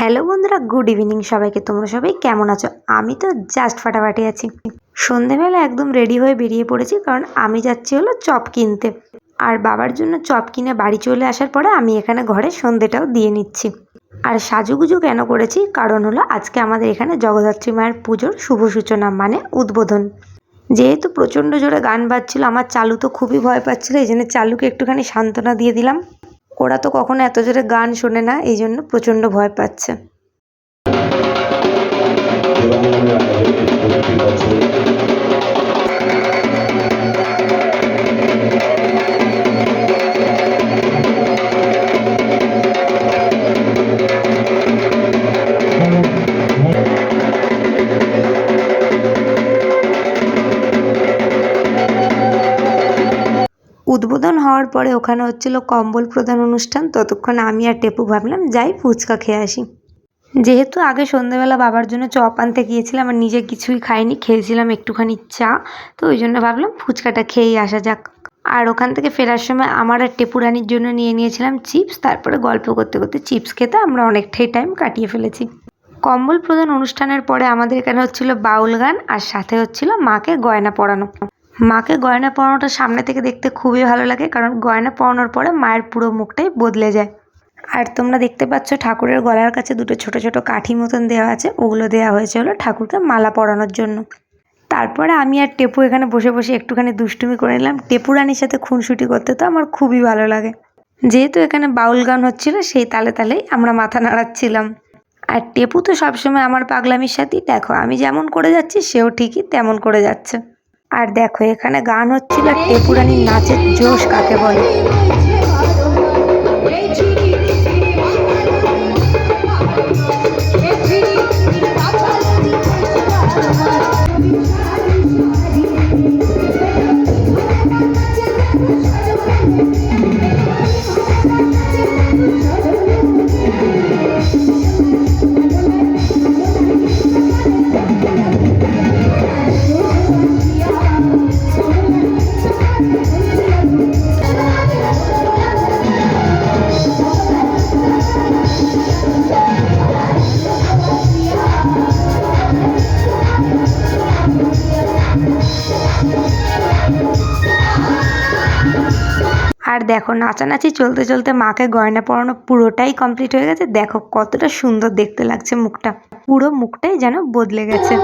Hello বন্ধুরা, good evening সবাইকে। তোমরা সবাই কেমন আছো? আমি তো জাস্ট ফাটাফাটি আছি। সন্ধেবেলা একদম রেডি হয়ে বেরিয়ে পড়েছি, কারণ আমি যাচ্ছি হলো চপ কিনতে। আর বাবার জন্য চপ কিনে বাড়ি চলে আসার পরে আমি এখানে ঘরে সন্ধেটাও দিয়ে নিচ্ছি। আর সাজুগুজু কেন করেছি? কারণ হলো আজকে আমাদের এখানে জগদ্ধাত্রী মায়ের পুজোর শুভ সূচনা মানে উদ্বোধন। যেহেতু প্রচণ্ড জোরে গান বাজছিল, আমার চালু তো খুবই ভয় পাচ্ছিল, এই জন্য চালুকে একটুখানি সান্ত্বনা দিয়ে দিলাম। ওরা তো কখনো এত জোরে গান শোনে না এই জন্য প্রচণ্ড ভয় পাচ্ছে। উদ্বোধন হওয়ার পরে ওখানে হচ্ছিল কম্বল প্রদান অনুষ্ঠান। ততক্ষণ আমি আর টেপু ভাবলাম, যাই, ফুচকা খেয়ে আসি। যেহেতু আগে সন্ধ্যেবেলা বাবার জন্য চপ আনতে গিয়েছিলাম আর নিজে কিছুই খাইনি, খেয়েছিলাম একটুখানি চা, তো ওই জন্য ভাবলাম ফুচকাটা খেয়েই আসা যাক। আর ওখান থেকে ফেরার সময় আমার আর টেপুরানির জন্য নিয়ে নিয়েছিলাম চিপস, তারপরে গল্প করতে করতে চিপস খেতে আমরা অনেকটাই টাইম কাটিয়ে ফেলেছি। কম্বল প্রদান অনুষ্ঠানের পরে আমাদের এখানে হচ্ছিল বাউল গান আর সাথে হচ্ছিল মাকে গয়না পরানো। মাকে গয়না পরানোটা সামনে থেকে দেখতে খুবই ভালো লাগে, কারণ গয়না পরানোর পরে মায়ের পুরো মুখটাই বদলে যায়। আর তোমরা দেখতে পাচ্ছ ঠাকুরের গলার কাছে দুটো ছোট ছোট কাঠি মতন দেওয়া আছে, ওগুলো দেওয়া হয়েছে হলো ঠাকুরকে মালা পরানোর জন্য। তারপরে আমি আর টেপু এখানে বসে বসে একটুখানি দুষ্টুমি করে নিলাম। টেপু রানির সাথে খুনসুটি করতে তো আমার খুবই ভালো লাগে। যেহেতু এখানে বাউল গান হচ্ছিল, সেই তালে তালেই আমরা মাথা নাড়াচ্ছিলাম। আর টেপু তো সবসময় আমার পাগলামির সাথেই, দেখো আমি যেমন করে যাচ্ছি, সেও ঠিকই তেমন করে যাচ্ছে। আর দেখো এখানে গান হচ্ছিল টেপুরানির নাচের জোশ কাকে বলে? আর দেখো, নাচানাচি চলতে চলতে মাকে গয়না পরানো পুরোটাই কমপ্লিট হয়ে গেছে। দেখো, কতটা সুন্দর দেখতে লাগছে মুখটা। পুরো মুখটাই যেন বদলে গেছে।